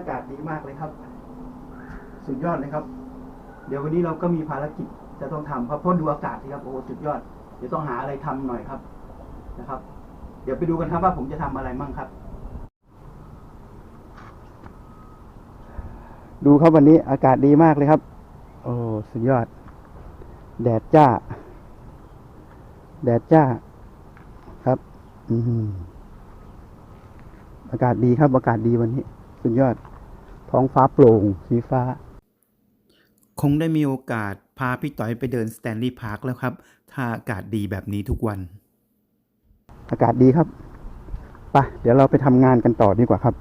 อากาศดีมากเลยครับ สุดยอดเลยครับ เดี๋ยววันนี้เราก็มีภารกิจจะต้องทำครับเพราะดูอากาศสิครับโอ้สุดยอด เดี๋ยวต้องหาอะไรทำหน่อยครับนะครับ เดี๋ยวไปดูกันครับว่าผมจะทำอะไรมั่งครับ ดูครับวันนี้อากาศดีมากเลยครับ โอ้สุดยอด แดดจ้า แดดจ้าครับ อือหืออากาศดีครับ อากาศดีวันนี้ สุดยอด ท้องฟ้าโปร่งสีฟ้า คงได้มีโอกาสพาพี่ต่อยไปเดินสแตนลีย์พาร์คแล้วครับ ถ้าอากาศดีแบบนี้ทุกวัน อากาศดีครับไปเดี๋ยวเราไปทำงานกันต่อดีกว่าครับ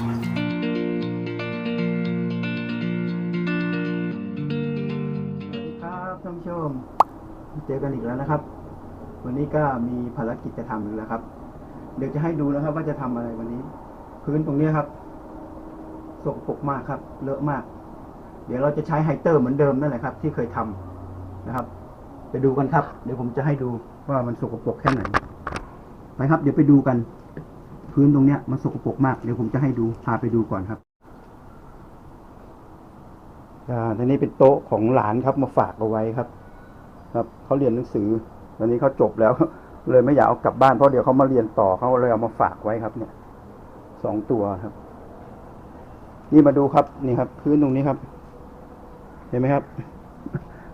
สวัสดีครับท่านผู้ชม เจอกันอีกแล้วนะครับ วันนี้ก็มีภารกิจจะทำอีกแล้วครับ เดี๋ยวจะให้ดูนะครับ ว่าจะทำอะไรวันนี้ พื้นตรงนี้ครับสกปรกมากครับ เลอะมาก เดี๋ยวเราจะใช้ไฮเตอร์เหมือนเดิมนั่นแหละครับ ที่เคยทำนะครับ ไปดูกันครับ เดี๋ยวผมจะให้ดูว่ามันสกปรกแค่ไหนไปครับ เดี๋ยวไปดูกัน พื้นตรงเนี้ยมันสกปรกมาก เดี๋ยวผมจะให้ดู พาไปดูก่อนครับ อ่าทีนี้เป็นโต๊ะของหลานครับมาฝากเอาไว้ครับ ครับเขาเรียนหนังสือ ตอนนี้เขาจบแล้ว เลยไม่อยากเอากลับบ้านเพราะเดี๋ยวเขามาเรียนต่อเขาเลยเอามาฝากไว้ครับ เนี่ย สองตัวครับ นี่มาดูครับ นี่ครับ พื้นตรงนี้ครับ เห็นไหมครับ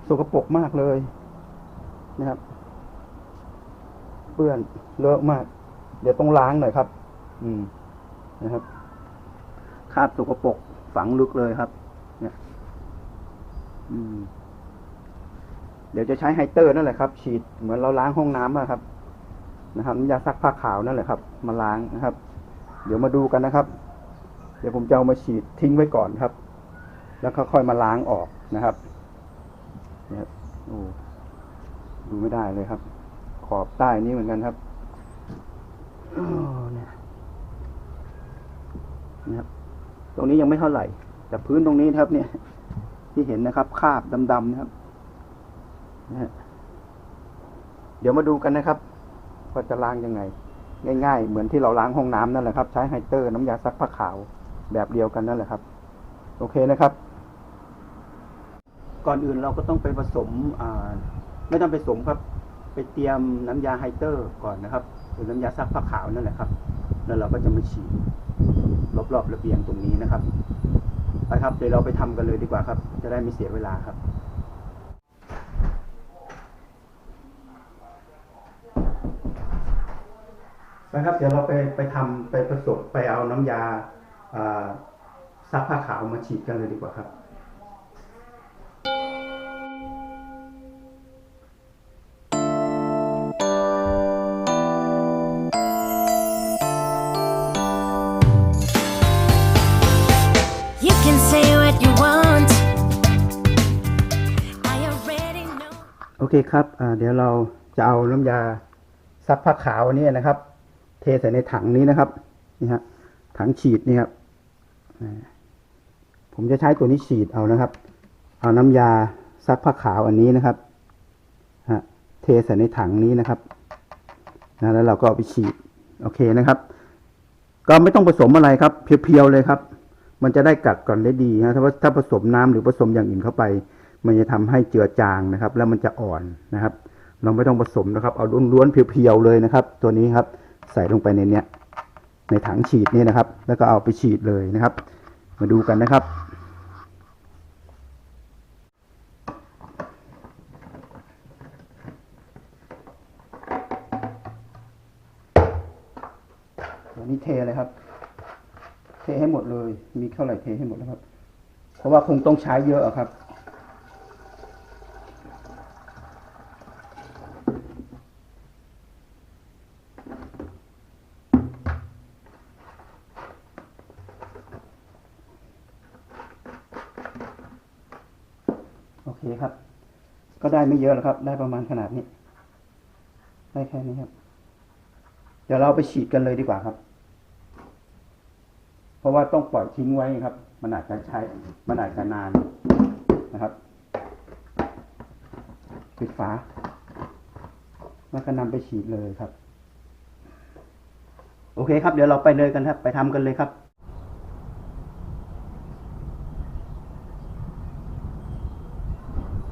สกปรกมากเลยนะครับ เปื้อนเลอะมาก เดี๋ยวต้องล้างหน่อยครับ อืมนะครับคาบสกปรกฝังลึกเลยครับ เนี่ย อืม เดี๋ยวจะใช้ไฮเตอร์นั่นแหละครับ ฉีดเหมือนเราล้างห้องน้ำอะครับ นะครับน้ำยาซักผ้าขาวนั่นแหละครับ มาล้างนะครับ เดี๋ยวมาดูกันนะครับ เดี๋ยวผมจะเอามาฉีดทิ้งไว้ก่อนครับ แล้วค่อยมาล้างออกนะครับเนี่ยครับโอ้ดูไม่ได้เลยครับ ขอบใต้นี้เหมือนกันครับเนี่ย นะครับ ตรงนี้ยังไม่เท่าไหร่ แต่พื้นตรงนี้นะครับ เนี่ย ที่เห็นนะครับคาบดำๆนะครับนะฮะเดี๋ยวมาดูกันนะครับว่าจะล้างยังไง ง่าย ๆ เหมือนที่เราล้างห้องน้ำนั่นแหละครับ ใช้ไฮเตอร์น้ำยาซักผ้าขาวแบบเดียวกันนั่นแหละครับ โอเคนะครับ ก่อนอื่นเราก็ต้องไปผสมไม่ต้องไปผสมครับ ไปเตรียมน้ำยาไฮเตอร์ก่อนนะครับ หรือน้ำยาซักผ้าขาวนั่นแหละครับ แล้วเราก็จะมาฉีด รอบๆระเบียงตรงนี้นะครับไปครับเดี๋ยวเราไปทำกันเลยดีกว่าครับ จะได้ไม่เสียเวลาครับนะครับเดี๋ยวเราไปไปทำไปผสมไปเอาน้ำยายาซักผ้าขาวมาฉีดกันเลยดีกว่าครับ โอเคครับเดี๋ยวเราจะเอาน้ำยาซักผ้าขาวอันนี้นะครับ เทใส่ในถังนี้นะครับนี่ฮะถังฉีดนี่ครับผมจะใช้ตัวนี้ฉีดเอานะครับ เอาน้ำยาซักผ้าขาวอันนี้นะครับฮะเทใส่ในถังนี้นะครับนะแล้วเราก็เอาไปฉีดโอเคนะครับ ก็ไม่ต้องผสมอะไรครับ เพียวๆเลยครับ มันจะได้กัดก่อนได้ดีนะถ้าถ้าผสมน้ำหรือผสมอย่างอื่นเข้าไป มันจะทำให้เจือจางนะครับ แล้วมันจะอ่อนนะครับ เราไม่ต้องผสมนะครับ เอาล้วนๆเพียวๆเลยนะครับ ตัวนี้ครับใส่ลงไปในเนี้ยในถังฉีดนี่นะครับ แล้วก็เอาไปฉีดเลยนะครับ มาดูกันนะครับตัวนี้เทเลยครับ เทให้หมดเลย มีเท่าไหร่เทให้หมดแล้วครับ เพราะว่าคงต้องใช้เยอะครับ น ครับ ก็ได้ไม่เยอะแล้วครับ ได้ประมาณขนาดนี้ ได้แค่นี้ครับ เดี๋ยวเราไปฉีดกันเลยดีกว่าครับ เพราะว่าต้องปล่อยทิ้งไว้ครับ มันอาจจะใช้ มันอาจจะนานนะครับ ปิดฝา แล้วก็นำไปฉีดเลยครับ โอเคครับ เดี๋ยวเราไปเลยกันครับ ไปทำกันเลยครับ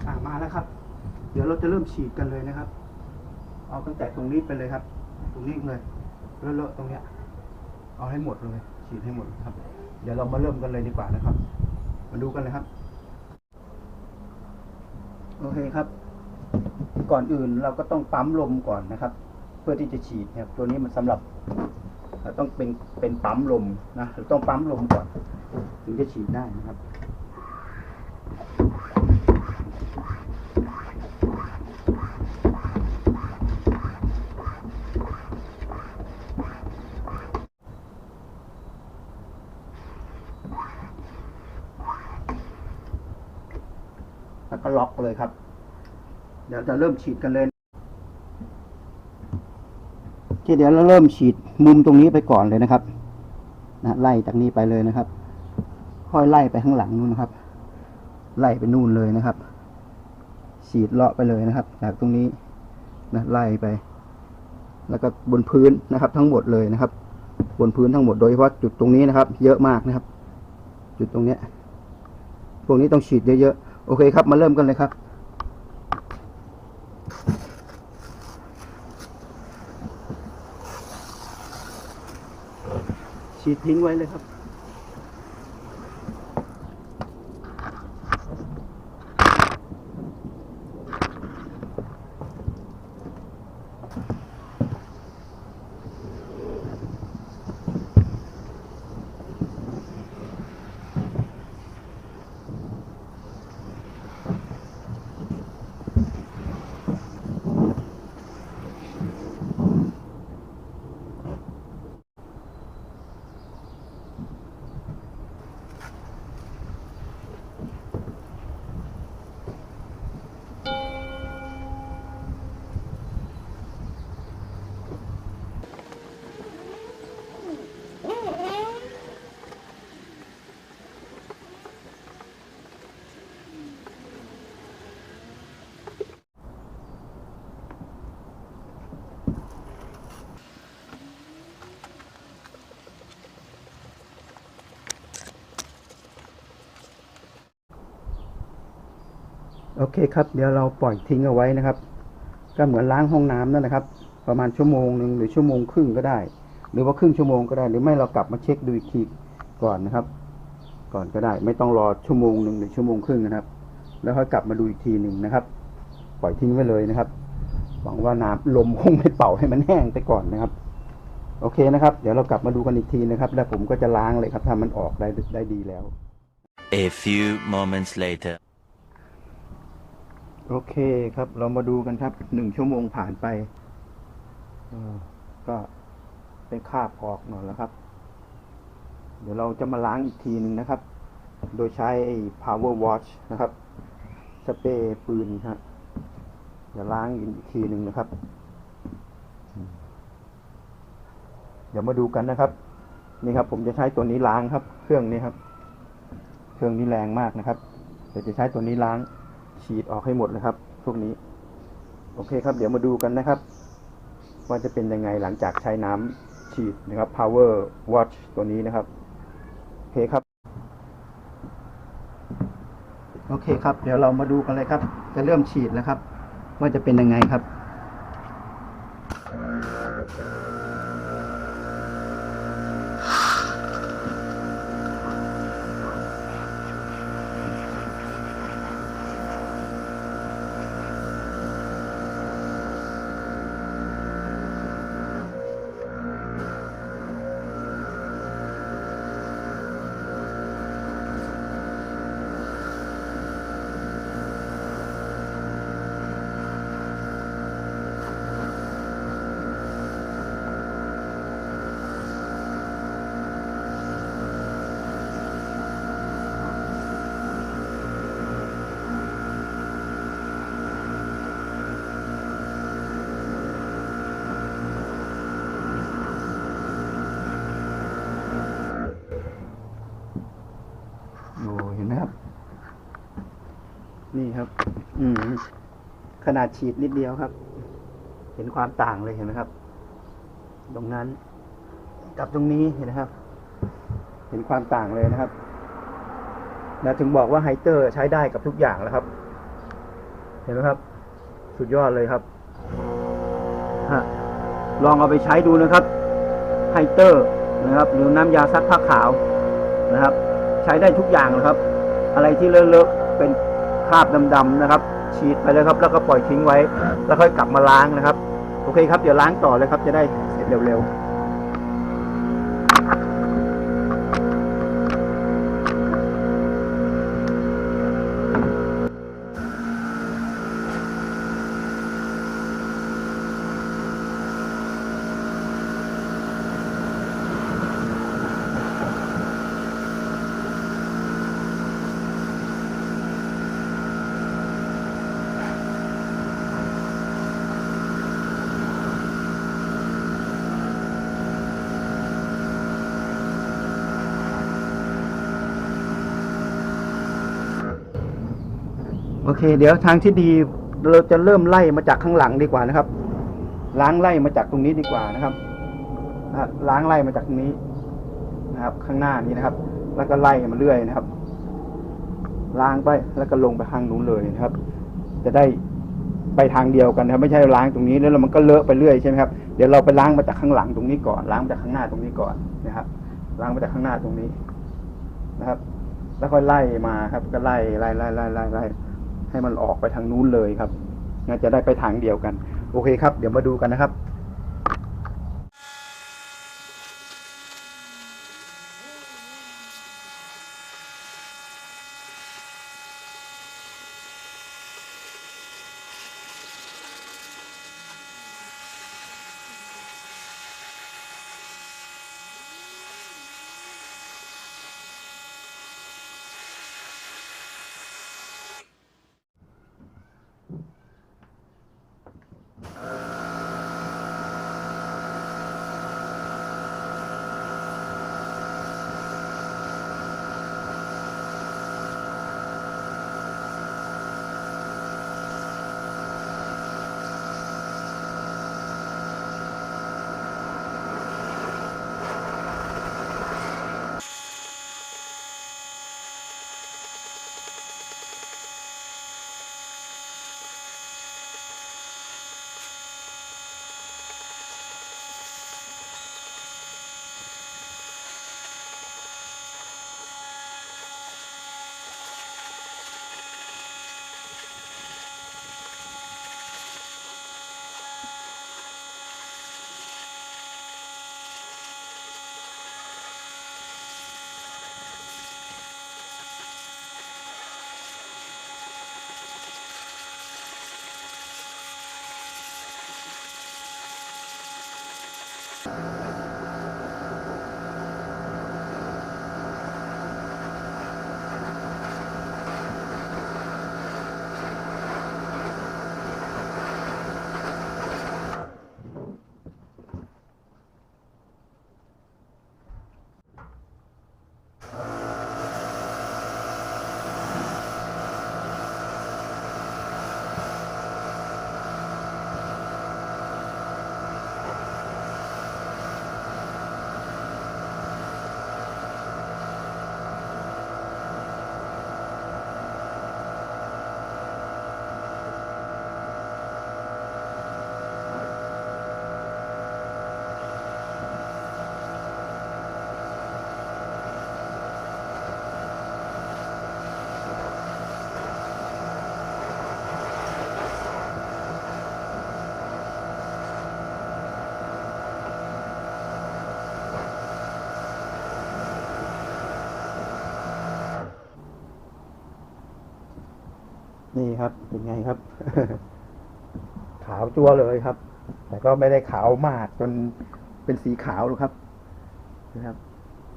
อ่ามาแล้วครับ เดี๋ยวเรา จะเริ่มฉีดกันเลยนะครับ เอาตั้งแต่ตรงนี้ไปเลยครับ ตรงนี้เลยเลอะๆตรงเนี้ย เอาให้หมดเลยฉีดให้หมดครับ เดี๋ยวเรามาเริ่มกันเลยดีกว่านะครับ มาดูกันเลยครับโอเคครับ ก่อนอื่นเราก็ต้องปั๊มลมก่อนนะครับ เพื่อที่จะฉีดนะครับ ตัวนี้มันสำหรับเราต้องเป็นเป็นปั๊มลมนะเราต้องปั๊มลมก่อน ถึงจะฉีดได้นะครับ แล็อกเลยครับ เดี๋ยวจะเริ่มฉีดกันเลยโอเคเดี๋ยวเราเริ่มฉีดมุมตรงนี้ไปก่อนเลยนะครับนะไล่จากนี้ไปเลยนะครับ ค่อยไล่ไปข้างหลังนู่นนะครับ ไล่ไปนู่นเลยนะครับ ฉีดเลาะไปเลยนะครับ จากตรงนี้นะไล่ไป แล้วก็บนพื้นนะครับ ทั้งหมดเลยนะครับ บนพื้นทั้งหมดโดยเฉพาะจุดตรงนี้นะครับ เยอะมากนะครับ จุดตรงเนี้ยพวกนี้ต้องฉีดเยอะ โอเคครับ มาเริ่มกันเลยครับ ฉีดทิ้งไว้เลยครับ โอเคครับ เดี๋ยวเราปล่อยทิ้งเอาไว้นะครับ ก็เหมือนล้างห้องน้ำนั่นนะครับ ประมาณชั่วโมงหนึ่งหรือชั่วโมงครึ่งก็ได้ หรือว่าครึ่งชั่วโมงก็ได้ หรือไม่เรากลับมาเช็คดูอีกทีก่อนนะครับ ก่อนก็ได้ ไม่ต้องรอชั่วโมงหนึ่งหรือชั่วโมงครึ่งนะครับ แล้วค่อยกลับมาดูอีกทีหนึ่งนะครับ ปล่อยทิ้งไว้เลยนะครับ หวังว่าน้ำลมคงไม่เป่าให้มันแห้งไปก่อนนะครับ โอเคนะครับ เดี๋ยวเรากลับมาดูกันอีกทีนะครับ แล้วผมก็จะล้างเลยครับถ้ามันออกได้ได้ดีแล้ว A few moments later. โอเคครับ เรามาดูกันครับหนึ่งชั่วโมงผ่านไปก็เป็นคาบออกหน่อยแล้วครับ เดี๋ยวเราจะมาล้างอีกทีหนึ่งนะครับ โดยใช้ power wash นะครับ สเปรย์ปืนฮะเดี๋ยวล้างอีกทีหนึ่งนะครับ เดี๋ยวมาดูกันนะครับ นี่ครับ ผมจะใช้ตัวนี้ล้างครับ เครื่องนี้ครับ เครื่องนี้แรงมากนะครับ เดี๋ยวจะใช้ตัวนี้ล้าง ฉีดออกให้หมดเลยครับ พวกนี้ โอเคครับ เดี๋ยวมาดูกันนะครับ ว่าจะเป็นยังไงหลังจากใช้น้ำฉีดนะครับ power watch ตัวนี้นะครับ โอเคครับ โอเคครับ เดี๋ยวเรามาดูกันเลยครับ จะเริ่มฉีดแล้วครับ ว่าจะเป็นยังไงครับ นี่ครับ อืมขนาดฉีดนิดเดียวครับ เห็นความต่างเลยเห็นไหมครับ ตรงนั้น กับตรงนี้เห็นนะครับ เห็นความต่างเลยนะครับนะถึงบอกว่าไฮเตอร์ใช้ได้กับทุกอย่างแล้วครับ เห็นไหมครับ สุดยอดเลยครับฮะลองเอาไปใช้ดูนะครับไฮเตอร์นะครับ หรือน้ำยาซักผ้าขาวนะครับ ใช้ได้ทุกอย่างนะครับ อะไรที่เลอะๆเป็น ราบดำๆนะครับ ฉีดไปเลยครับ แล้วก็ปล่อยทิ้งไว้ แล้วค่อยกลับมาล้างนะครับ โอเคครับ เดี๋ยวล้างต่อเลยครับ จะได้เสร็จเร็วๆ โอเค เดี๋ยวทางที่ดีเราจะเริ่มไล่มาจากข้างหลังดีกว่านะครับ ล้างไล่มาจากตรงนี้ดีกว่านะครับล้างไล่มาจากตรงนี้นะครับ ข้างหน้านี้นะครับ แล้วก็ไล่มาเรื่อยนะครับ ล้างไปแล้วก็ลงไปข้างนู้นเลยนะครับ จะได้ไปทางเดียวกันนะครับ ไม่ใช่ล้างตรงนี้แล้วมันก็เลอะไปเรื่อยใช่ไหมครับเดี๋ยวเราไปล้างมาจากข้างหลังตรงนี้ก่อน ล้างมาจากข้างหน้าตรงนี้ก่อนนะครับ ล้างมาจากข้างหน้าตรงนี้นะครับ แล้วค่อยไล่มาครับ ก็ไล่ไล่ไล่ไล่ไล่ไล่ ให้มันออกไปทางนู้นเลยครับงั้นจะได้ไปทางเดียวกัน โอเคครับ เดี๋ยวมาดูกันนะครับ Bye. นี่ครับ เป็นไงครับ ขาวจัวเลยครับ แต่ก็ไม่ได้ขาวมากจนเป็นสีขาวหรอกครับ นะครับ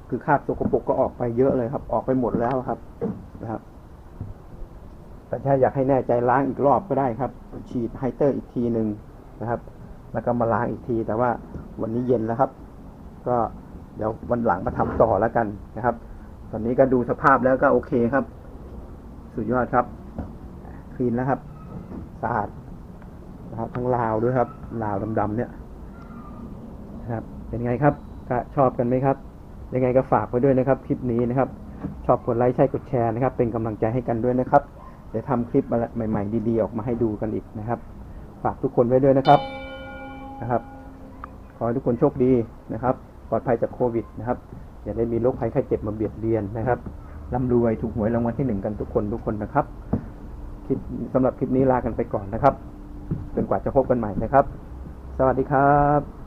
คือคราบสกปรกก็ออกไปเยอะเลยครับ ออกไปหมดแล้วครับ นะครับ แต่ถ้าอยากให้แน่ใจล้างอีกรอบก็ได้ครับ ฉีดไฮเตอร์อีกทีหนึ่งนะครับ แล้วก็มาล้างอีกที แต่ว่าวันนี้เย็นแล้วครับ ก็เดี๋ยววันหลังมาทำต่อแล้วกันนะครับ ตอนนี้ก็ดูสภาพแล้วก็โอเคครับ สุดยอดครับ คลีนแล้วครับสะอาดนะครับทั้งลาวด้วยครับลาวดำๆเนี่ยนะครับเป็นไงครับก็ชอบกันไหมครับ ยังไงก็ฝากไว้ด้วยนะครับ คลิปนี้นะครับ ชอบกดไลค์ใช่กดแชร์นะครับ เป็นกำลังใจให้กันด้วยนะครับเดี๋ยวทำคลิปใหม่ ๆ ดีๆ ออกมาให้ดูกันอีกนะครับ ฝากทุกคนไว้ด้วยนะครับนะครับ ขอให้ทุกคนโชคดีนะครับ ปลอดภัยจากโควิดนะครับ อย่าได้มีโรคภัยไข้เจ็บมาเบียดเบียนนะครับร่ำรวยถูกหวยรางวัลที่หนึ่งกันทุกคนทุกคนนะครับ คลิปสำหรับคลิปนี้ลากันไปก่อนนะครับจนกว่าจะพบกันใหม่นะครับ สวัสดีครับ